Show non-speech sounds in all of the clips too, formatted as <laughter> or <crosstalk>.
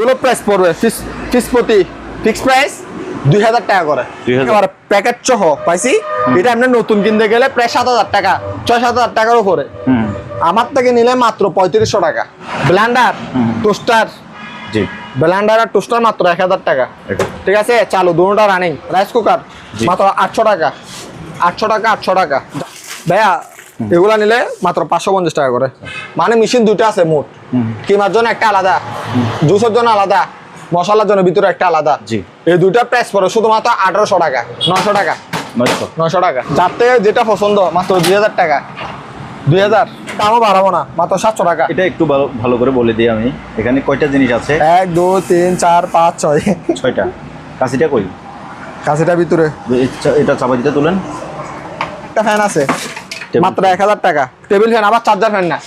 এগুলো প্রাইস পড়বে ফিস প্রতি ফিক্স প্রাইস দুই হাজার টাকা করে। 2000 এবার প্যাকেট সহ পাইছি? এটা আপনি নতুন কিনতে গেলে প্রায় সাত হাজার টাকা ছয় সাত হাজার টাকার উপরে। আমার থেকে নিলে মাত্র পঁয়ত্রিশশো টাকা। ব্ল্যান্ডার টোস্টার জি। ব্ল্যান্ডার আর টোস্টার মাত্র এক হাজার টাকা। ঠিক আছে? চালু দুটোটা রানিং রাইস কুকার মাত্র আটশো টাকা। আটশো টাকা আটশো টাকা। ভাইয়া এগুলা নিলে মাত্র পাঁচশো পঞ্চাশ টাকা করে। মানে মেশিন দুটো আছে মোট। কিমার জন্য একটা আলাদা জুসের জন্য আলাদা মশলার জন্য ভিতরে একটা আলাদা। জি। এই দুইটা প্রাইস পড়ে শুধুমাত্র আঠারোশো টাকা নশো টাকা। নশো টাকা। থেকে যেটা পছন্দ মাত্র দুই হাজার টাকা। দুই হাজার দামও বাড়াবো না মাত্র সাতশো টাকা। এটা একটু ভালো ভালো করে বলে দিই আমি। এখানে কয়টা জিনিস আছে? এক দুই তিন চার পাঁচ ছয়। ছয়টা। কাশিটা কই? কাছিটার ভিতরে। এটা- এটা চাপাতিটা তুলেন। একটা ফ্যান আছে। মাত্র এক হাজার টাকা। টেবিল ফ্যান আবার চার্জার ফ্যান না।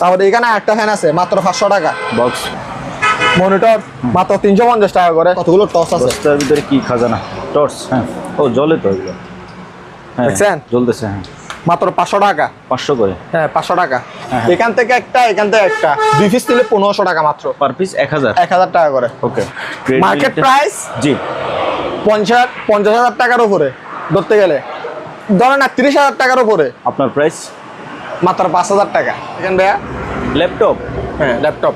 তারপরে এখানে একটা ফ্যান আছে মাত্র পাঁচশো টাকা। বক্স মনিটর মাত্র তিনশো পঞ্চাশ টাকা করে। কতগুলো টস আছে? বক্সটার ভিতরে কি খাজানা? টর্চ হ্যাঁ। ও জলে তো এগুলো। হ্যাঁ দেখছেন? জ্বলতেছে হ্যাঁ। মাত্র পাঁচশো টাকা। পাঁচশো করে? হ্যাঁ পাঁচশো টাকা। হ্যাঁ। এখান থেকে একটা এখান থেকে একটা। দুই পিস নিলে পনেরোশো টাকা মাত্র। পার পিস এক হাজার। এক হাজার টাকা করে। ওকে মার্কেট প্রাইস জি। পঞ্চাশ পঞ্চাশ হাজার টাকার উপরে। ধরতে গেলে। ধরেন না তিরিশ হাজার টাকার উপরে। আপনার প্রাইস মাত্র পাঁচ হাজার টাকা। এখান ভাইয়া। ল্যাপটপ হ্যাঁ ল্যাপটপ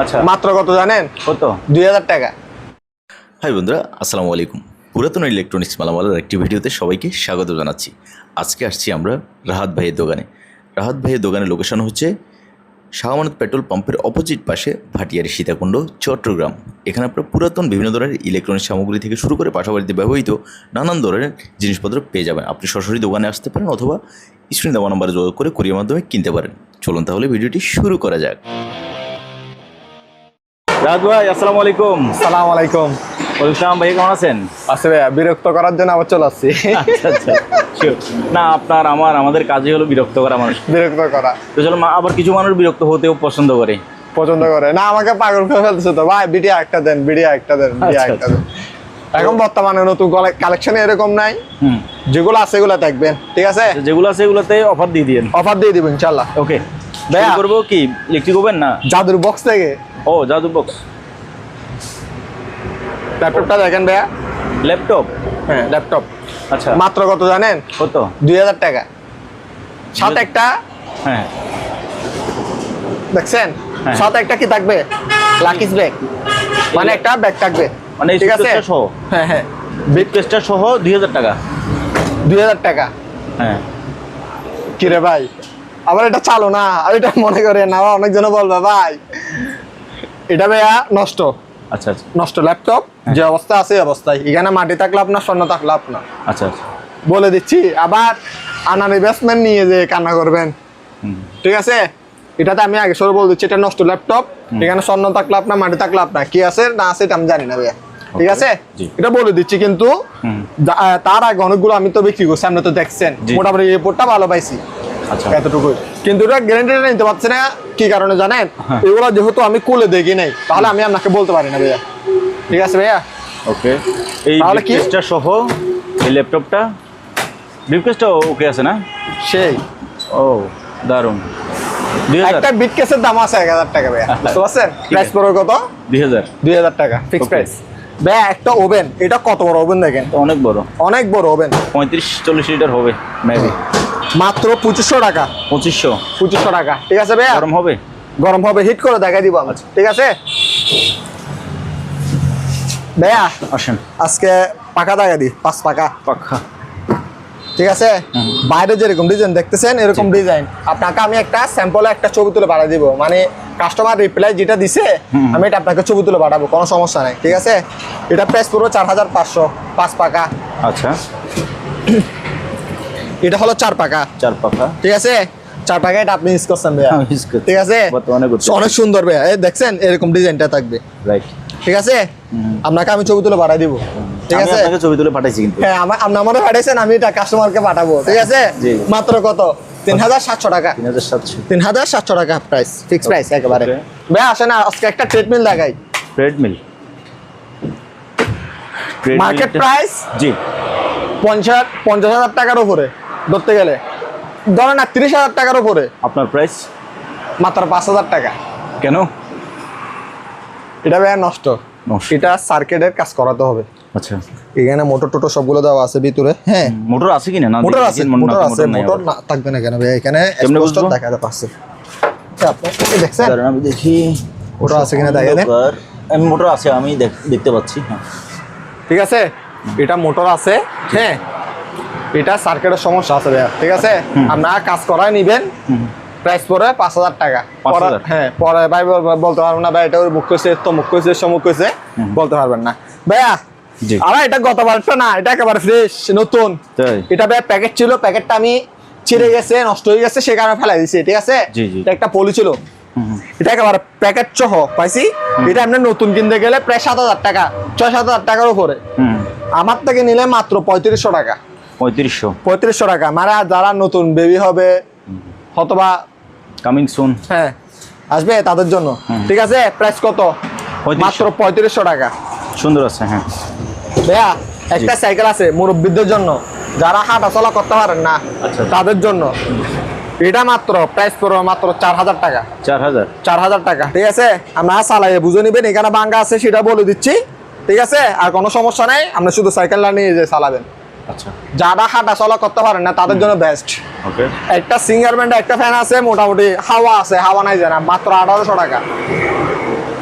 আচ্ছা। মাত্র কত জানেন? কত? দুই হাজার টাকা। হাই বন্ধুরা। আসসালামু আলাইকুম। পুরাতন ইলেকট্রনিক্স মালামালার একটি ভিডিওতে সবাইকে স্বাগত জানাচ্ছি। আজকে আসছি আমরা রাহাত ভাইয়ের দোকানে। রাহাত ভাইয়ের দোকানের লোকেশন হচ্ছে শাহমানত পেট্রোল পাম্পের অপোজিট পাশে ভাটিয়ারি সীতাকুণ্ড, চট্টগ্রাম। এখানে আপনারা পুরাতন বিভিন্ন ধরনের ইলেকট্রনিক সামগ্রী থেকে শুরু করে পাশাপাশি ব্যবহৃত নানান ধরনের জিনিসপত্র পেয়ে যাবেন। আপনি সরাসরি দোকানে আসতে পারেন অথবা স্ক্রিনে দেওয়া নাম্বারে যোগাযোগ করে কোরিয়ার মাধ্যমে কিনতে পারেন। চলুন তাহলে ভিডিওটি শুরু করা যাক। রাজ ভাই আসসালামু আলাইকুম। সালাম আলাইকুম। ওয়েলকাম ভাই কেমন আছেন? আছে ভাইয়া বিরক্ত করার জন্য আবার চলে আসছি। আচ্ছা আচ্ছা. না আপনার আমার আমাদের কাজই হলো বিরক্ত করা মানুষ। বিরক্ত করা। তো চলো আবার কিছু মানুষ বিরক্ত হতেও পছন্দ করে। পছন্দ করে। না আমাকে পাগল করে ফেলতেছে তো। ভাই বিডিয়া একটা দেন বিডিয়া একটা দেন বিডিয়া আচ্ছা, একটা দেন। এখন বর্তমানে নতুন কালেকশন এরকম নাই। হুম। যেগুলো আছে এগুলো দেখবেন। ঠিক আছে? যেগুলো আছে এগুলোতে অফার দিয়ে দিন অফার দিয়ে দিবেন ইনশাল্লাহ ওকে ভাইয়া। করব কি? ইলেকট্রিক ওভেন না? জাদুর বক্স থেকে। ও জাদু বক্স ল্যাপটপটা দেখেন ভাইয়া। ল্যাপটপ হ্যাঁ ল্যাপটপ আচ্ছা। মাত্র কত জানেন? কত? দুই হাজার টাকা। সাথে একটা? হ্যাঁ। দেখছেন? হ্যাঁ। সাথে একটা কি থাকবে? লাকিস ব্যাগ মানে একটা ব্যাগ থাকবে। মানে ঠিক আছে? সহ? হ্যাঁ হ্যাঁ। বিট কেসটা সহ দুই হাজার টাকা। দুই হাজার টাকা। হ্যাঁ। কিরে ভাই? আবার এটা চালো না আর এটা মনে করে না অনেকজন বলবে ভাই। এটা ভাইয়া নষ্ট। আচ্ছা আচ্ছা। নষ্ট ল্যাপটপ যে অবস্থা আছে অবস্থায়। এখানে মাটি থাকলে আপনার স্বর্ণ থাকলে আপনার। আচ্ছা আচ্ছা। বলে দিচ্ছি আবার আনার ইনভেস্টমেন্ট নিয়ে যে কান্না করবেন। ঠিক আছে? এটাতে আমি আগে সরে বলে দিচ্ছি এটা নষ্ট ল্যাপটপ এখানে স্বর্ণ থাকলে আপনার মাটি থাকলে আপনার। কি আছে না আছে এটা আমি জানি না ভাইয়া। ঠিক আছে? এটা বলে দিচ্ছি কিন্তু তার আগে অনেকগুলো আমি তো বিক্রি করছি আপনি তো দেখছেন। মোটামুটি রিপোর্টটা ভালো পাইছি। আচ্ছা। এতটুকু কিন্তু এটা গ্যারেন্টিটা নিতে পারছি না। কি কারণে জানেন? হ্যাঁ। এগুলো যেহেতু আমি কোলে দেখি নাই তাহলে আমি আপনাকে বলতে পারি না ভাইয়া। ঠিক আছে ভাইয়া? ওকে। এই কেসটা সহ এই ল্যাপটপটা কেসটা ওকে আছে না? সেই। ও দারুণ। একটা বিট কেসের দাম আছে এক হাজার টাকা ভাইয়া। বুঝতে পারছেন? প্রাইস আছে। পড়বে কত? দুই হাজার। দুই হাজার টাকা ফিক্স. প্রাইস ভাইয়া একটা ওভেন এটা কত বড় ওভেন দেখেন? অনেক বড়। অনেক বড় ওভেন পঁয়ত্রিশ চল্লিশ লিটার হবে মেবি মাত্র পঁচিশশো টাকা। পঁচিশশো। পঁচিশশো টাকা। ঠিক আছে ভাইয়া? গরম হবে? গরম হবে হিট করে দেখাই দিব আমি ঠিক আছে? ভাইয়া আসেন। আজকে পাকা দেখা দি পাঁচ পাকা। পাখা ঠিক আছে? বাইরে যেরকম ডিজাইন দেখতেছেন এরকম ডিজাইন আপনাকে আমি একটা স্যাম্পলে একটা ছবি তুলে পাঠিয়ে দিব। মানে কাস্টমার রিপ্লাই যেটা দিছে আমি এটা আপনাকে ছবি তুলে পাঠাবো কোনো সমস্যা নাই। ঠিক আছে? এটা প্রাইস পুরো চার হাজার পাঁচশো পাঁচ পাকা। আচ্ছা। এটা হলো চার পাকা চার পাখা। ঠিক আছে? চার পাকা এটা আপনি ইউজ করছেন ভাইয়া। <laughs> ঠিক আছে। অনেক সুন্দর ভাইয়া। এই দেখছেন এরকম ডিজাইনটা থাকবে। রাইট ঠিক আছে? আপনাকে আমি ছবি তুলে পাঠিয়ে দিব। ঠিক আছে? আপনাকে ছবি তুলে পাঠাইছি কিন্তু। হ্যাঁ আমার আপনি আমারও পাঠাইছেন আমি এটা কাস্টমারকে পাঠাবো। ঠিক আছে? জি। মাত্র কত? তিন হাজার সাতশো টাকা। তিন হাজার সাতশো। টাকা প্রাইস ফিক্স প্রাইস একেবারে. ভাই আসে না আজকে একটা ট্রেডমিল দেখাই। ট্রেডমিল মার্কেট প্রাইস জি। পঞ্চাশ পঞ্চাশ হাজার টাকার উপরে। ধরতে গেলে? ধরেন না তিরিশ হাজার টাকার উপরে। আপনার প্রাইস মাত্র পাঁচ হাজার টাকা। কেন? এটা ভাইয়া নষ্ট। এটা সার্কিটের কাজ করাতে হবে। আচ্ছা। এখানে মোটর টোটো সবগুলো দেওয়া আছে ভিতরে হ্যাঁ? মোটর আছে কিনা? না মোটর আছে মোটর আছে মোটর না থাকবে না কেন এখানে? দেখাতে পারছে। আচ্ছা, আপনি দেখছেন? আমি দেখি। মোটর আছে কিনা দেখে দেন। আমি মোটর আছে আমি দেখ- দেখতে পাচ্ছি হ্যাঁ। ঠিক আছে? এটা মোটর আছে হ্যাঁ? এটা সার্কিটের সমস্যা আছে ভাইয়া ঠিক আছে? আপনারা কাজ করায় নিবেন প্রাইস পড়ে পাঁচ হাজার টাকা। পরে- হ্যাঁ পরে ভাই বলতে পারবেন না ভাই এটা ওর মুখ কইছে তমুক কইছে সমুক কইছে বলতে পারবেন না। ভাইয়া। আরে এটা গতবারটা না এটা একেবারে ফ্রেশ নতুন। এটা ভাই প্যাকেট ছিল প্যাকেটটা আমি ছিঁড়ে গেছে নষ্ট হয়ে গেছে সে কারণে ফেলাই দিছি ঠিক আছে। এটা একটা পলি ছিল। এটা একেবারে প্যাকেট সহ পাইছি। এটা আপনি নতুন কিনতে গেলে প্রায় সাত হাজার টাকা ছয় সাত হাজার টাকার উপরে। আমার থেকে নিলে মাত্র পঁয়ত্রিশশো টাকা। পঁয়ত্রিশশো। পঁয়ত্রিশশো টাকা। মানে যারা নতুন বেবি হবে অথবা কামিং সুন হ্যাঁ আসবে তাদের জন্য। ঠিক আছে? প্রাইস কত? মাত্র পঁয়ত্রিশশো টাকা। সুন্দর আছে হ্যাঁ। ভাইয়া একটা সাইকেল আছে মুরব্বীদের জন্য। যারা হাঁটা চলা করতে পারেন না আচ্ছা। তাদের জন্য। এটা মাত্র প্রাইস পড়বে মাত্র চার হাজার টাকা। চার হাজার চার হাজার টাকা। ঠিক আছে? আমরা চালাইয়ে বুঝে নিবেন এখানে বাঙ্গা আছে সেটা বলে দিচ্ছি। ঠিক আছে? আর কোনো সমস্যা নাই আপনি শুধু সাইকেলটা নিয়ে যে চালাবেন। যারা হাঁটা চলা করতে পারেন না তাদের জন্য বেস্ট একটা সিঙ্গার ব্যান্ড একটা ফ্যান আছে মোটামুটি হাওয়া আছে হাওয়া নাই জানা মাত্র আঠারোশো টাকা।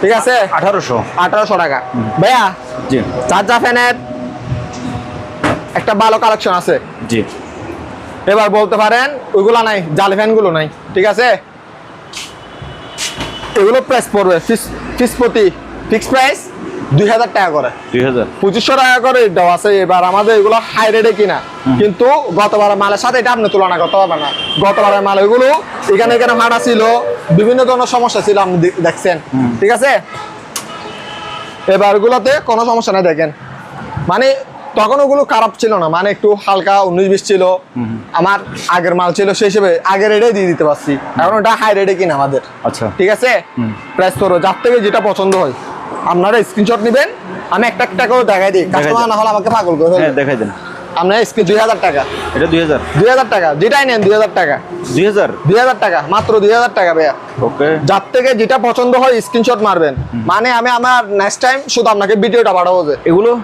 ঠিক আছে? আঠারোশো। আঠারোশো টাকা। ভাইয়া জি। চার্জা ফ্যানের একটা ভালো কালেকশন আছে। জি। এবার বলতে পারেন ওইগুলো নাই জালি ফ্যানগুলো নাই ঠিক আছে? এগুলো প্রাইস পড়বে ফিস ফিস প্রতি ফিক্স প্রাইস দুই হাজার টাকা করে। পঁচিশশো টাকা করে এটাও আছে। এবার আমাদের এগুলো হাই রেটে কিনা। কিন্তু গতবারের মালের সাথে এটা আপনি তুলনা করতে পারবেন না। গতবারের মাল এগুলো এখানে এখানে ফাটা ছিল বিভিন্ন ধরনের সমস্যা ছিল আপনি দেখছেন। ঠিক আছে? এবার গুলোতে কোনো সমস্যা নাই দেখেন। মানে তখন ওগুলো খারাপ ছিল না মানে একটু হালকা উনিশ বিশ ছিল। আমার আগের মাল ছিল সেই হিসেবে আগের রেটে দিয়ে দিতে পারছি। এখন ওটা হাই রেটে কিনা আমাদের। আচ্ছা। ঠিক আছে? প্রাইস করো যার থেকে যেটা পছন্দ হয়। আপনারা স্ক্রিনশট নেবেন আমি একটা একটা করে দেখাই দিই। কাস্টমার না হলে আমাকে পাগল করে হ্যাঁ দেখাই দেন। আপনার স্ক্রিন দুই হাজার টাকা। এটা দুই হাজার। দুই হাজার টাকা। যেটাই নেন দুই হাজার টাকা। দুই হাজার? দুই হাজার টাকা। মাত্র দুই হাজার টাকা ভাইয়া। ওকে। যার থেকে যেটা পছন্দ হয় স্ক্রিনশট মারবেন। মানে আমি আমার নেক্সট টাইম শুধু আপনাকে ভিডিওটা পাঠাবো যে। এগুলো?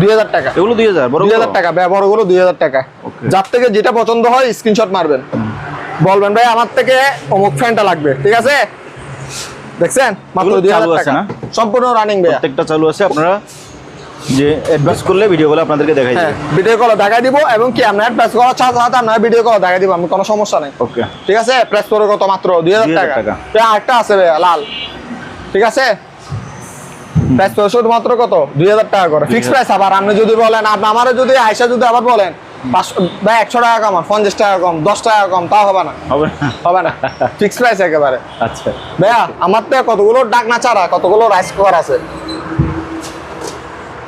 দুই হাজার টাকা। এগুলো দুই হাজার দুই হাজার টাকা। বড়গুলো দুই হাজার টাকা। যার থেকে যেটা পছন্দ হয় স্ক্রিনশট মারবেন। বলবেন ভাই আমার থেকে অমুক ফ্যানটা লাগবে। ঠিক আছে? দেখছেন? মাত্র এগুলো দুই হাজার চালু আছে টাকা। না? সম্পূর্ণ রানিং ভাইয়া। প্রত্যেকটা চালু আছে আপনারা যে অ্যাডভান্স করলে ভিডিওগুলো আপনাদেরকে দেখাই দেবে। ভিডিও কল দেখাই দিব এবং কি আপনার প্রেস করার সাথে সাথে আপনার ভিডিও কল দেখাই দিব আমি কোনো সমস্যা নেই। ওকে ঠিক আছে? প্রেস করে কত মাত্র? দুই হাজার 2000 টাকা। তো আরেকটা আছে ভাইয়া লাল। ঠিক আছে? প্রাইস তো শুধুমাত্র কত? দুই হাজার টাকা করে। ফিক্স প্রাইস আবার আপনি যদি বলেন আপনি আমারও যদি আয়সা যদি আবার বলেন ভাই একশো টাকা কম পঞ্চাশ টাকা কম দশ টাকা কম তাও হবে না। হবে না। ফিক্স প্রাইস একেবারে। আচ্ছা। ভাইয়া আমার তো কতগুলো ডাকনা চারা কতগুলো রাইস কুকার আছে?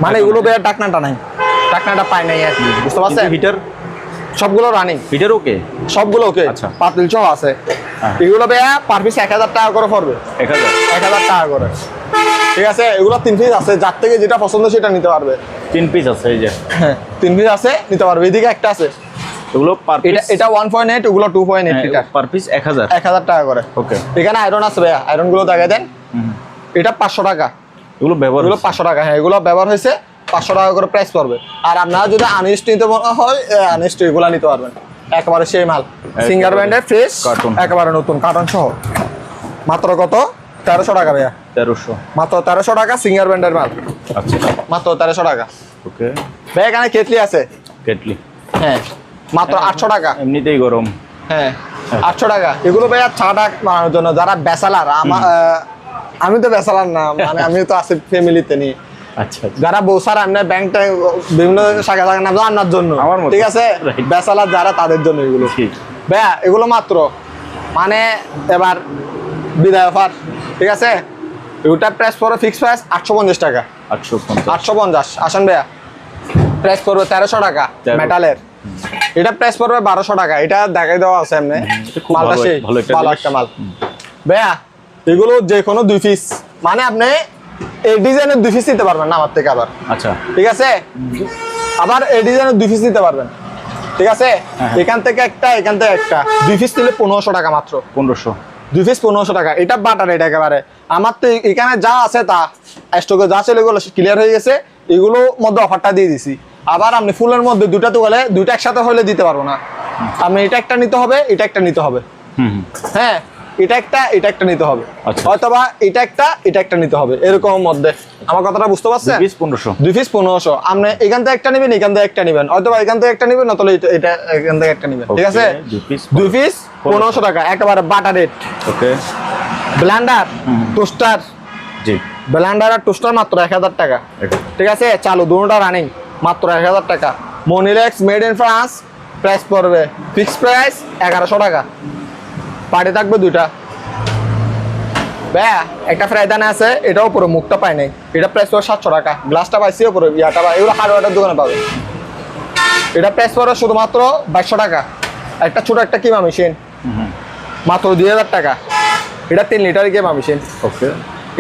মানে এগুলো ভাইয়া ডাকনাটা নাই। ডাকনাটা পাই নাই আর কি বুঝতে পারছেন? হিটার সবগুলো রানিং হিটার ওকে সবগুলো ওকে আচ্ছা। পাতিল সহ আছে। হ্যাঁ। এগুলো ভাইয়া পার পিস এক হাজার টাকা করে পড়বে। এক হাজার? এক হাজার টাকা করে। ঠিক আছে? এগুলো তিন পিস আছে যার থেকে যেটা পছন্দ সেটা নিতে পারবে। তিন পিস আছে এই যে। হ্যাঁ তিন পিস আছে নিতে পারবে। এদিকে একটা আছে। এগুলো পার এটা এটা ওয়ান পয়েন্ট এইট ওগুলো two point eight litre. Per piece এক হাজার। এক হাজার টাকা করে। ওকে এখানে আয়রন আছে ভাইয়া। আয়রনগুলো দেখাই দেন। এটা পাঁচশো টাকা। এগুলো ব্যবহার এগুলো পাঁচশো টাকা। হ্যাঁ এগুলো ব্যবহার হয়েছে। পাঁচশো টাকা করে প্রাইস পড়বে। আর আপনারা যদি আনইস্ট নিতে হয় আনইস্ট এগুলো নিতে পারবেন। একেবারে সেই মাল। সিঙ্গার ব্র্যান্ডের ফ্রেশ। একেবারে নতুন। কার্টন সহ। মাত্র কত? তেরোশো টাকা ভাইয়া। তেরোশো। মাত্র তেরোশো টাকা সিঙ্গার ব্র্যান্ডের মাল। আচ্ছা। মাত্র তেরোশো টাকা। ওকে। ভাই এখানে কেটলি আছে। কেটলি। হ্যাঁ মাত্র আটশো টাকা। এমনিতেই গরম। হ্যাঁ আটশো টাকা। এগুলো ভাইয়া ছাটা বানানোর জন্য যারা বেসালার আমার আমি তো বেসালার না মানে আমি তো আছি ফ্যামিলিতে নিয়ে আচ্ছা আচ্ছা। যারা বৌসার আপনার ব্যাংকটা বিভিন্ন শাখা শাখা নাম আনার জন্য। আমার ঠিক আছে? বেসালার যারা তাদের জন্য এগুলো। ভাইয়া এগুলো মাত্র। মানে এবার বিদায় অফার। ঠিক আছে? ওটা প্রাইস পড়ো ফিক্স প্রাইস আটশো পঞ্চাশ টাকা। আটশো পঞ্চাশ। আটশো পঞ্চাশ। আসেন ভাইয়া। প্রাইস পড়বে তেরোশো টাকা মেটালের এটা প্রাইস পড়বে বারোশো টাকা। এটা দেখাই দেওয়া আছে এমনি। মালটা সেই ভালো একটা ভালো জিনিস। একটা মাল। ভাইয়া এগুলো যে কোনো দুই পিস মানে আপনি এই ডিজাইনের দুই পিস নিতে পারবেন না আমার থেকে আবার। আচ্ছা। ঠিক আছে? আবার এই ডিজাইনের দুই পিস নিতে পারবেন। ঠিক আছে? হ্যাঁ। এখান থেকে একটা এখান থেকে একটা। দুই পিস নিলে পনেরোশো টাকা মাত্র। পনেরোশো। দুই পিস পনেরোশো টাকা। এটা বাটার এটা একেবারে। আমার তো এখানে যা আছে তা স্টকে যা ছিল এগুলো ক্লিয়ার হয়ে গেছে। এগুলো মধ্যে অফারটা দিয়ে দিছি। আবার আপনি ফুলের মধ্যে দুটা তো গেলে দুইটা একসাথে হলে দিতে পারব না। আপনি এটা একটা নিতে হবে এটা একটা নিতে হবে। হ্যাঁ। এটা একটা এটা একটা নিতে হবে। আচ্ছা। অথবা এটা একটা এটা একটা নিতে হবে। এরকম মধ্যে। আমার কথাটা বুঝতে পারছেন? পিস পনেরোশো। দুই পিস পনেরোশো। আপনি এখান থেকে একটা নেবেন এখান থেকে একটা নেবেন। অথবা এখান থেকে একটা নেবেন অথবা এটা- এটা এখান থেকে একটা নেবেন। ঠিক আছে? দুই পিস পনেরোশো। টাকা। একেবারে butter rate okay. Blender toaster জি। ব্ল্যান্ডার আর টোস্টার মাত্র এক হাজার টাকা। ঠিক আছে? চালু দুটোটা রানিং মাত্র এক হাজার টাকা। Moulinex made in France price পড়বে ফিক্স প্রাইস এগারোশো টাকা। পার্টি থাকবে দুইটা। ব্যা একটা ফ্রাইদানে আছে এটাও পুরো মুখটা পাই নাই। এটা প্রাইস পড়বে সাতশো টাকা। গ্লাসটা পাইছি পুরো ইয়াটা পাই এগুলো হার্ডওয়ারের দোকানে পাবে। এটা প্রাইস পড়বে শুধুমাত্র বাইশশো টাকা। একটা ছোট একটা কিমা মেশিন মাত্র দুই হাজার টাকা। এটা তিন লিটার কিমা মেশিন ওকে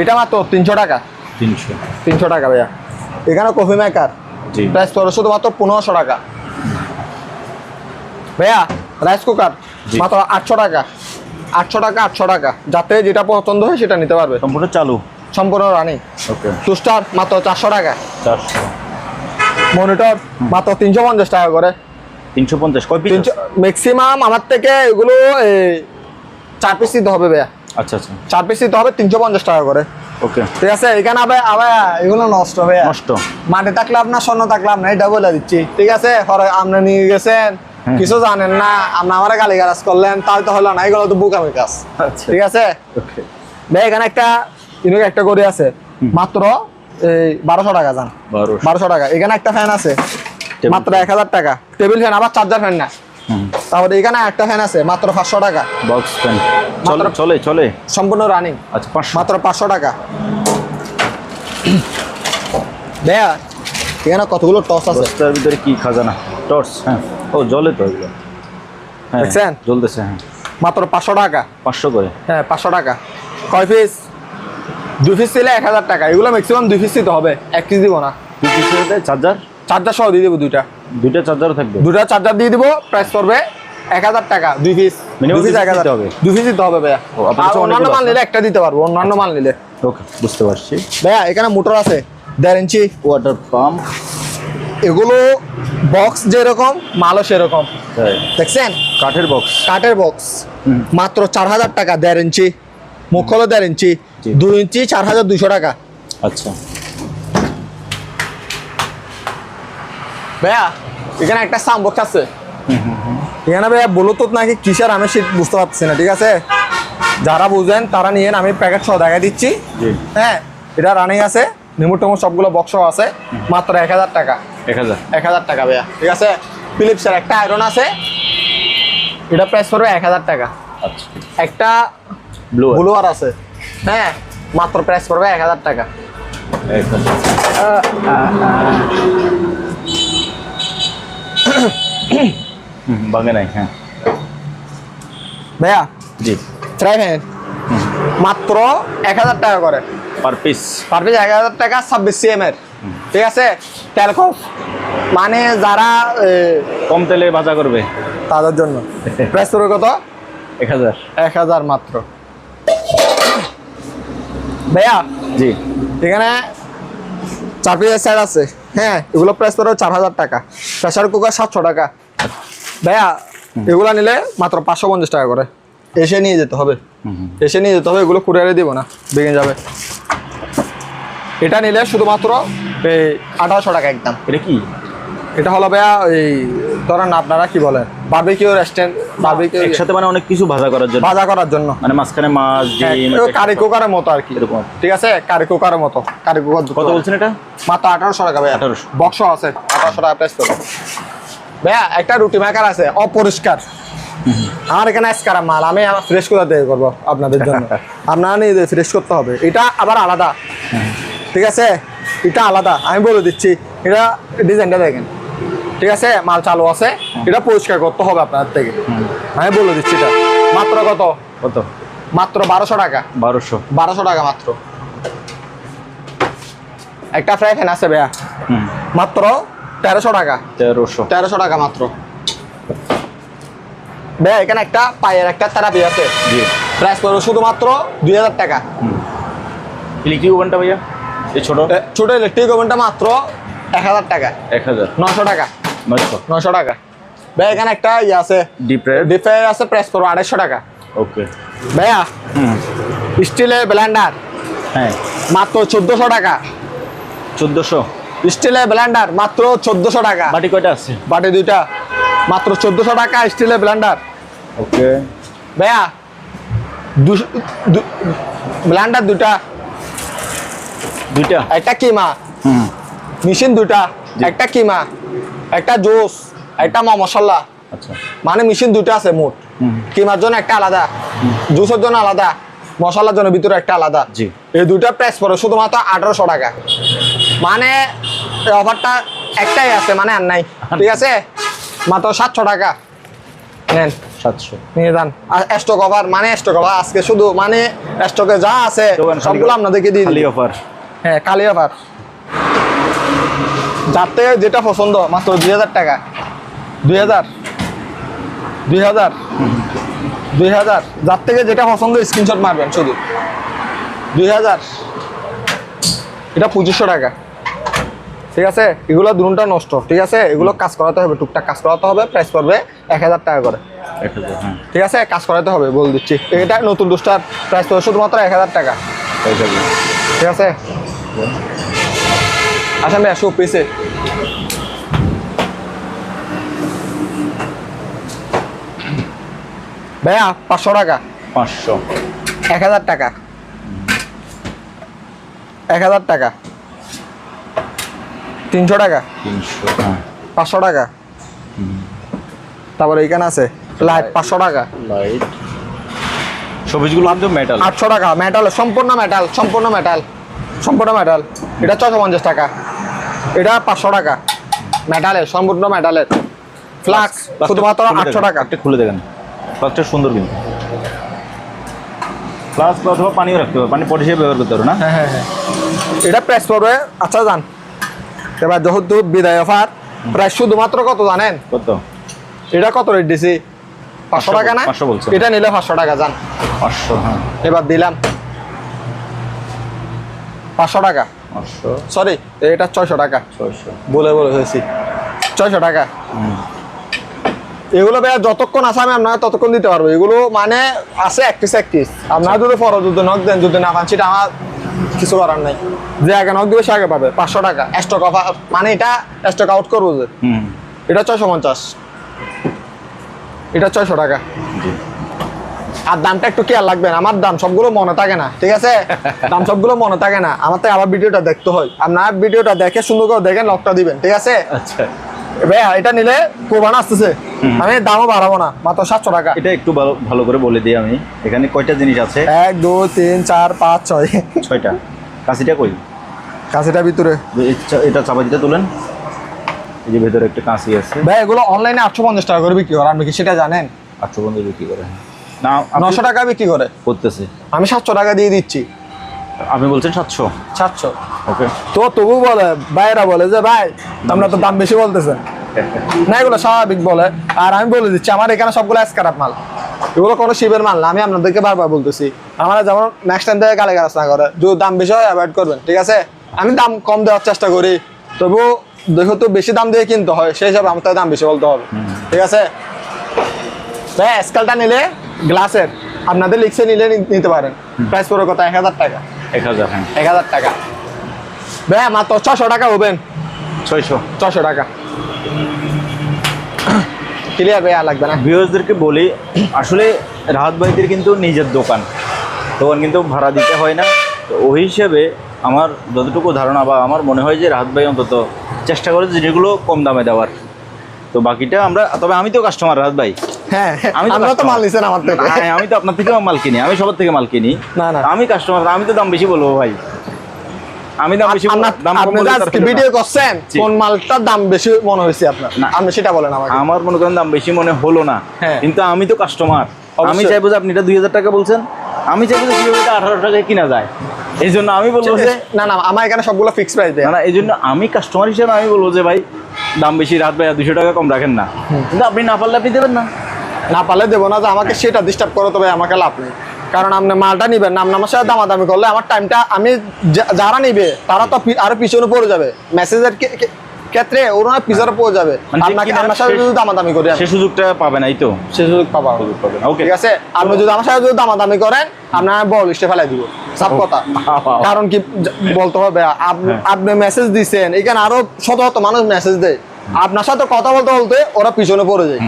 এটা মাত্র তিনশো টাকা। তিনশো। তিনশো টাকা ভাইয়া। এখানে কফি মেকার প্রাইস পড়ে শুধুমাত্র পনেরোশো টাকা। ভাইয়া রাইস কুকার মাত্র আটশো টাকা। আটশো টাকা আটশো টাকা। যাতে যেটা পছন্দ হয় সেটা নিতে পারবে। সম্পূর্ণ চালু? সম্পূর্ণ রানি। ওকে। টুস্টার মাত্র চারশো টাকা। চারশো। মনিটর মাত্র তিনশো পঞ্চাশ টাকা করে। তিনশো পঞ্চাশ। কয় পিস তিনশো ম্যাক্সিমাম আমার থেকে এগুলো এই, চার পিস দিতে হবে ভাইয়া। আচ্ছা আচ্ছা। চার পিস দিতে হবে তিনশো পঞ্চাশ টাকা করে। ওকে। ঠিক আছে এখানে আবার আবার এগুলো নষ্ট ভাইয়া। নষ্ট। মাঠে থাকলে আপনার স্বর্ণ থাকলে আপনার এটা বলে দিচ্ছি। ঠিক আছে আপনি নিয়ে গেছেন। কিছু জানেন না আপনি আমার গালি গালাজ করলেন তাই তো হলো না এগুলো তো বুকামি কাজ। আচ্ছা। ঠিক আছে? ভাই এখানে একটা ইনুক একটা করে আছে মাত্র এই বারোশো টাকা বারো বারোশো। টাকা। এখানে একটা ফ্যান আছে মাত্র এক হাজার টাকা। টেবিল ফ্যান আবার চার্জার ফ্যান না। তারপরে এখানে একটা ফ্যান আছে মাত্র পাঁচশো টাকা। বক্স ফ্যান চলে চলে চলে। সম্পূর্ণ রানিং আচ্ছা মাত্র পাঁচশো টাকা। ভাইয়া এখানে কতগুলো টর্চ আছে? বস্তার ভিতরে কি খাজানা? টর্চ হ্যাঁ। ও জলে তো এগুলো। হ্যাঁ দেখছেন? জ্বলতেছে হ্যাঁ। মাত্র পাঁচশো টাকা। পাঁচশো করে? হ্যাঁ পাঁচশো টাকা। কয় পিস দুই পিস দিলে এক হাজার টাকা। এগুলো ম্যাক্সিমাম দুই পিস দিতে হবে। এক পিস দিব না। কি পিসে চার্জার চার্জার সহ দিয়ে দেবো দুইটা। দুইটা চার্জারও থাকবে? দুটা চার্জার দিয়ে দিব প্রাইস পড়বে এক হাজার টাকা দুই পিস দুই পিস এক হাজার হবে? দুই পিস দিতে হবে ভাইয়া। আর অন্যান্য মাল নিলে একটা দিতে পারব অন্যান্য মাল নিলে। ওকে বুঝতে পারছি। ভাইয়া এখানে মোটর আছে দেড় ইঞ্চি। ওয়াটার পাম্প এগুলো বক্স যেরকম মালও সেরকম। দেখছেন? কাঠের বক্স কাঠের বক্স মাত্র চার হাজার টাকা দেড় ইঞ্চি। মুখ হলো দেড় ইঞ্চি। দুই ইঞ্চি চার হাজার দুশো টাকা। আচ্ছা। ভাইয়া এখানে একটা সাউন্ড বক্স আছে। এখানে ভাইয়া ব্লুটুথ নাকি কিসের আমি সেটা বুঝতে পারছি না ঠিক আছে? যারা বুঝেন তারা নিয়ে আমি প্যাকেট সহ দেখা দিচ্ছি। হ্যাঁ এটা রানিং আছে। নিমুট টেমুট সবগুলো বক্স আছে। মাত্র এক হাজার টাকা। এক হাজার। এক হাজার টাকা ভাইয়া। ঠিক আছে? ফিলিপসের একটা আয়রন আছে। এটা প্রাইস পড়বে এক হাজার টাকা। আচ্ছা। একটা ব্লু ব্লুয়ার আছে। হ্যাঁ মাত্র প্রাইস পড়বে এক হাজার টাকা। হাজার <coughs> নাই হ্যাঁ। ভাইয়া জি। ফ্রাই প্যান মাত্র এক হাজার টাকা করে। পার পিস পার পিস এক হাজার টাকা ছাব্বিশ সিএম এর। ঠিক আছে? তেল তেলকফ। মানে যারা কম তেলে ভাজা করবে। তাদের জন্য। প্রাইস কত? এক হাজার। এক হাজার মাত্র। ভাইয়া জি। এখানে চার পিসের আছে। হ্যাঁ এগুলো প্রাইস পড়বে চার হাজার টাকা। প্রেসার কুকার সাতশো টাকা। ভাইয়া এগুলো নিলে মাত্র পাঁচশো পঞ্চাশ টাকা করে। এসে নিয়ে যেতে হবে। এসে নিয়ে যেতে হবে এগুলো কুরিয়ারে দিব না। বেগে যাবে। এটা নিলে শুধুমাত্র আঠারোশো টাকা একদম। এটা কি? এটা হলো ভাইয়া ধরেন আপনারা কি বলেন বার্বিকিউ রেস্টুরেন্ট বার্বিকিউ একসাথে মানে অনেক কিছু ভাজা করার জন্য? ভাজা করার জন্য। মানে মাঝখানে মাছ ডিম হ্যাঁ, কারি কুকারের মতো আর কি। এরকম। ঠিক আছে? কারি কুকারের মতো। কারি কুকার কত বলছেন এটা? মাত্র আঠারোশো টাকা ভাইয়া। 1800 বক্স আছে। আঠারোশো টাকা প্রাইস করবে ভাইয়া একটা রুটি মেকার আছে অপরিষ্কার। আমার এখানে আজকারা মাল আমি ফ্রেশ করে দিয়ে করব আপনাদের জন্য। আপনারা নিজে ফ্রেশ করতে হবে। এটা আবার আলাদা। ঠিক আছে? এটা আলাদা। আমি বলে দিচ্ছি এটা ডিজাইনটা দেখেন। ঠিক আছে? মাল চালু আছে। এটা পরিষ্কার করতে হবে আপনার থেকে। আমি বলে দিচ্ছি এটা। মাত্র কত? কত? মাত্র বারোশো টাকা। বারোশো। বারোশো টাকা মাত্র। একটা ফ্রাই ফ্যান আছে ভাইয়া। মাত্র তেরোশো টাকা। তেরোশো। তেরোশো টাকা মাত্র। ভাইয়া এখানে একটা পায়ের একটা থেরাপি আছে। প্রাইস পড়বে শুধুমাত্র দুই হাজার টাকা। ইলেকট্রিক ওভেনটা ভাইয়া? এই ছোটো? ছোট ইলেকট্রিক ওভেনটা মাত্র এক হাজার টাকা। এক হাজার। নশো টাকা। নশো টাকা। ভাই এখানে একটা ইয়ে আছে। ডিপ রেড আছে প্রাইস পড়বে আড়াইশো টাকা। ওকে ভাইয়া স্টিলের ব্লেন্ডার হ্যাঁ। মাত্র চোদ্দোশো টাকা। চোদ্দোশো। স্টিলের ব্লেন্ডার মাত্র চোদ্দোশো টাকা। বাটি কয়টা আছে? বাটি দুইটা। মাত্র চোদ্দোশো টাকা স্টিলের ব্লেন্ডার ওকে ভাইয়া দুশো ব্লেন্ডার দুটা। দুইটা। একটা কিমা। হুম। মেশিন দুটা একটা কিমা একটা জুস একটা মা মশলা। আচ্ছা। মানে মেশিন দুটো আছে মোট। কিমার জন্য একটা আলাদা জুসের জন্য আলাদা মশলার জন্য ভিতরে একটা আলাদা। জি। এই দুইটা প্রাইস পড়ে শুধুমাত্র আঠারোশো টাকা। মানে অফারটা একটাই আছে মানে আর নাই। ঠিক আছে? মাত্র সাতশো টাকা। নেন। সাতশো। নিয়ে যান। আর স্টক অফার মানে স্টক অফার আজকে শুধু মানে স্টকে যা আছে সবগুলো আপনাদেরকে দিয়ে দিই অফার হ্যাঁ কালি অফার যার থেকে যেটা পছন্দ মাত্র দুই হাজার টাকা। দুই হাজার। দুই হাজার। দুই হাজার। যার থেকে যেটা পছন্দ স্ক্রিনশট মারবেন শুধু। দুই হাজার। এটা পঁচিশশো টাকা। ঠিক আছে? এগুলো দুটা নষ্ট। ঠিক আছে? এগুলো কাজ করাতে হবে টুকটাক কাজ করাতে হবে প্রাইস পড়বে এক হাজার টাকা করে। হ্যাঁ। ঠিক আছে? কাজ করাতে হবে বল দিচ্ছি। এটা নতুন ডোস্টার প্রাইস পড়বে শুধুমাত্র এক হাজার টাকা। ঠিক আছে? আচ্ছা ভাই আসো পিসে ভাইয়া পাঁচশো টাকা। পাঁচশো। এক হাজার টাকা। এক হাজার টাকা। তিনশো টাকা। তিনশো হ্যাঁ। পাঁচশো টাকা। তারপরে এইখানে আছে লাইট পাঁচশো টাকা। লাইট সবুজগুলো কিন্তু মেটাল আটশো টাকা মেটাল সম্পূর্ণ মেটাল সম্পূর্ণ মেটাল সম্পূর্ণ মেটাল এটা ছশো পঞ্চাশ টাকা। এটা পাঁচশো টাকা। মেটালের সম্পূর্ণ মেটালের ফ্লাক্স শুধুমাত্র আটশো টাকা। একটা খুলে দেখেন। ফ্লাক্সটা সুন্দর কিন্তু। ফ্লাক্স অথবা পানিও রাখতে হবে পানি পট হিসেবে ব্যবহার করতে পারো না? হ্যাঁ হ্যাঁ হ্যাঁ। এটা প্রাইস পড়বে আচ্ছা যান এবার যেহেতু বিদায় অফার প্রাইস শুধুমাত্র কত জানেন? কত? এটা কত রেট দিছি? পাঁচশো টাকা না। এটা নিলে পাঁচশো টাকা যান পাঁচশো হ্যাঁ। এবার দিলাম। পাঁচশো টাকা। সরি এটা ছয়শো টাকা। বলে বলে হয়েছি। ছয়শো টাকা। এগুলো ভাইয়া যতক্ষণ আছে আমি আপনাকে ততক্ষণ দিতে পারব। এগুলো মানে আছে এক পিস এক আপনারা যদি পরে যদি নক দেন যদি না পান সেটা আমার কিছু করার নাই। যে আগে নক দিবে সে আগে পাবে। পাঁচশো টাকা। স্টক অফ মানে এটা স্টক আউট করব যে। এটা ছয়শো পঞ্চাশ। এটা ছয়শো টাকা। আর দামটা একটু কেয়ার লাগবেন আমার দাম সবগুলো মনে থাকে না ঠিক আছে? <laughs> দাম সবগুলো মনে থাকে না আমার তো আবার ভিডিওটা দেখতে হয়। আপনার ভিডিওটা দেখে সুন্দর করে দেখেন লকটা দিবেন ঠিক আছে? আচ্ছা। এটা নিলে কোরবান আসতেছে। আমি দামও বাড়াবো না মাত্র সাতশো টাকা। এটা একটু ভালো করে বলে দিই আমি। এখানে কয়টা জিনিস আছে? এক দুই তিন চার পাঁচ ছয়। ছয়টা। কাশিটা কই? কাছিটার ভিতরে। এটা- চাপা দিতে তুলেন। এই যে ভেতরে একটা কাঁচি আছে। ভাই এগুলো অনলাইনে আটশো পঞ্চাশ টাকা করে বিক্রি করে আপনি কি সেটা জানেন? আটশো পঞ্চাশ বিক্রি করে। না নশো টাকা বিক্রি করে। করতেছে। আমি সাতশো টাকা দিয়ে দিচ্ছি। আপনি বলছেন সাতশো? সাতশো। ওকে। তো তবু বলে ভাইরা বলে যে ভাই আমরা তো দাম বেশি বলতেছেন না এগুলো স্বাভাবিক বলে। আর আমি বলে দিচ্ছি আমার এখানে সবগুলো মাল। এগুলো কোনো শিবের মাল না আমি আপনাদেরকে বারবার বলতেছি। আমার যেমন নেক্সট টাইম থেকে গালে গালাস না করে যদি দাম বেশি হয় অ্যাভয়েড করবেন ঠিক আছে? আমি দাম কম দেওয়ার চেষ্টা করি তবু যেহেতু বেশি দাম দিয়ে কিনতে হয় সেই হিসাবে আমার তো দাম বেশি বলতে হবে ঠিক আছে? স্কেলটা নিলে গ্লাসের। আপনাদের লিখছে নিলে নিতে পারেন। প্রাইস পড়ে কত এক হাজার টাকা। এক হাজার হ্যাঁ। এক হাজার টাকা। ভাই মাত্র ছশো টাকা হবেন। ছয়শো। ছশো টাকা। ক্লিয়ার ভাইয়া লাগবে না? ভিউয়ার্সদেরকে বলি আসলে রাহাত ভাইদের কিন্তু নিজের দোকান। দোকান কিন্তু ভাড়া দিতে হয় না। তো ওই হিসেবে আমার যতটুকু ধারণা বা আমার মনে হয় যে রাহাত ভাই অন্তত চেষ্টা করে জিনিসগুলো কম দামে দেওয়ার। তো বাকিটা আমরা তবে আমি তো কাস্টমার রাহাত ভাই। হ্যাঁ তো। মাল নিছেন আমার থেকে। হ্যাঁ, আমি তো আপনার থেকেও মাল কিনি আমি সবার থেকে মাল কিনি। না, না। আমি কাস্টমার আমি তো দাম বেশি বলব ভাই। আমি দাম বেশি দাম কম আপনি বললে যে তার আজকে ভিডিও করছেন কোন মালটার দাম বেশি মনে হয়েছে আপনার? আপনি সেটা বলেন আমাকে। আমার মনে করেন দাম বেশি মনে হলো না। হ্যাঁ। কিন্তু আমি তো কাস্টমার আমি চাইব যে আপনি এটা দুই হাজার টাকা বলছেন। আমি চাইব যে কীভাবে এটা আঠারো টাকায় কিনা যায়। এই জন্য আমি বলব যে না না আমার এখানে সবগুলো ফিক্স প্রাইস দেয়। না এই জন্য আমি কাস্টমার হিসেবে আমি বলব যে ভাই দাম বেশি রাত ভাই দুশো টাকা কম রাখেন না। কিন্তু আপনি না পারলে আপনি দেবেন না। না পারলে দেবো না যে আমাকে সেটা ডিস্টার্ব করো তবে আমাকে লাভ নেই। কারণ আপনি মালটা নিবেন নাম আমার সাথে দামাদামি করলে আমার টাইমটা আমি যারা নিবে তারা তো আরও পিছনে পড়ে যাবে। মেসেজের ক্ষেত্রে ওরা পিছনে পড়ে যাবে। মানে আপনাকে আপনার সাথে যদি দামাদামি করি। আমি, সে সুযোগটা পাবে নাই তো? সে সুযোগ পাবা। সুযোগ পাবে না ওকে ঠিক আছে? আপনি যদি আমার সাথে যদি দামাদামি করেন আপনার বল লিস্টে ফেলাই দিব। সব কথা। কারণ কি বলতে হবে হ্যাঁ। আপনি মেসেজ দিচ্ছেন এখানে আরও শত শত মানুষ মেসেজ দেয়। আপনার সাথে কথা বলতে বলতে ওরা পিছনে পড়ে যায়।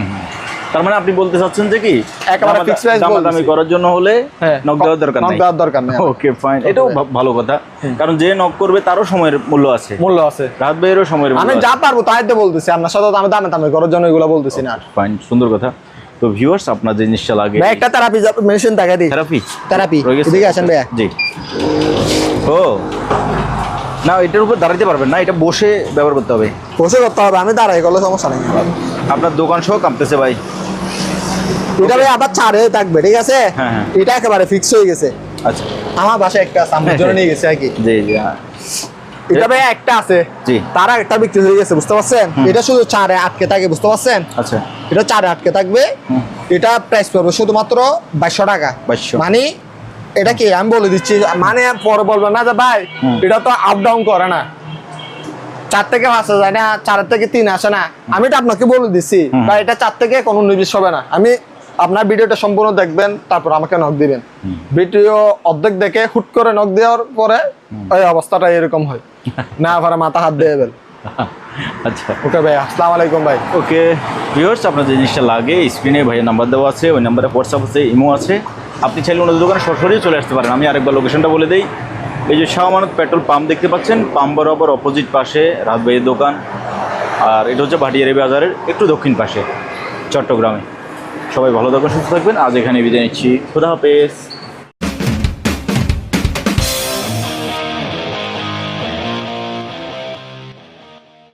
তার মানে আপনি বলতে চাচ্ছেন যে কি? একেবারে fixed price দামাদামি করার জন্য হলে হ্যাঁ, নক দেওয়ার দরকার নাই। দেওয়ার দরকার নেই। ওকে ফাইন এটাও ভালো কথা। কারণ যে নক করবে তারও সময়ের মূল্য আছে। মূল্য আছে। রাত ভাইয়েরও সময়ের মূল্য আমি যা পারব তাই তো বলতেছি। আপনার সাথে আমি দামে দামে করার জন্য এগুলো বলতেছি না। ফাইন সুন্দর কথা। তো ভিউয়ার্স আপনার যে জিনিসটা লাগে ভাই একটা থেরাপি মেশিন দেখা দিই। Therapy therapy? এদিকে আসেন ভাইয়া। জি। ও। না এটার উপর দাঁড়াইতে পারবেন না এটা বসে ব্যবহার করতে হবে। বসে করতে হবে আমি দাঁড়াই করলে সমস্যা নেই। আপনার দোকান সহ কাঁপতেছে ভাই। এটা ভাই আবার ছাড়ে থাকবে ঠিক আছে? হ্যাঁ, হ্যাঁ। এটা একেবারে ফিক্স হয়ে গেছে। আচ্ছা। আমার বাসায় একটা আমার জন্য নিয়ে গেছে আর কি। জি জি হ্যাঁ। এটা ভাই একটা আছে। জি। তারা একটা বিক্রি হয়ে গেছে বুঝতে পারছেন? এটা শুধু চারে আটকে থাকে বুঝতে পারছেন? আচ্ছা। এটা চারে আটকে থাকবে। এটা প্রাইস পড়বে শুধুমাত্র বাইশশো টাকা। 2200 মানে এটা কি আমি বলে দিচ্ছি মানে পরে বলবেন না যে ভাই এটা তো আপ ডাউন করে না। চার থেকে পাঁচ যায় না চার থেকে তিন আসে না। আমি এটা আপনাকে বলে দিচ্ছি। বা এটা চার থেকে কোনো নির্দিষ্ট হবে না। আমি আপনার ভিডিওটা সম্পূর্ণ দেখবেন তারপর আমাকে নক দিবেন। ভিডিও অর্ধেক দেখে হুট করে নক দেওয়ার পরে ওই অবস্থাটা এরকম হয়। না পারে মাথা হাত দিয়ে দেবেন। আচ্ছা। ওকে ভাই আসসালামু আলাইকুম ভাই। ওকে ভিউয়ার্স আপনার যে জিনিসটা লাগে স্ক্রিনে ভাইয়ের নাম্বার দেওয়া আছে ওই নাম্বারে হোয়াটসঅ্যাপ আছে ইমো আছে। আপনি চাইলে ওনাদের দোকানে সরাসরি চলে আসতে পারেন। আমি আরেকবার লোকেশনটা বলে দিই। এই যে শাহমানত পেট্রোল পাম্প দেখতে পাচ্ছেন পাম্প বরাবর অপোজিট পাশে রাত দোকান। আর এটা হচ্ছে ভাটিয়ারি বাজারের একটু দক্ষিণ পাশে, চট্টগ্রামে। সবাই ভালো থাকবেন সুস্থ থাকবেন। আজ এখানে বিদায় নিচ্ছি। খুদা হাফেজ।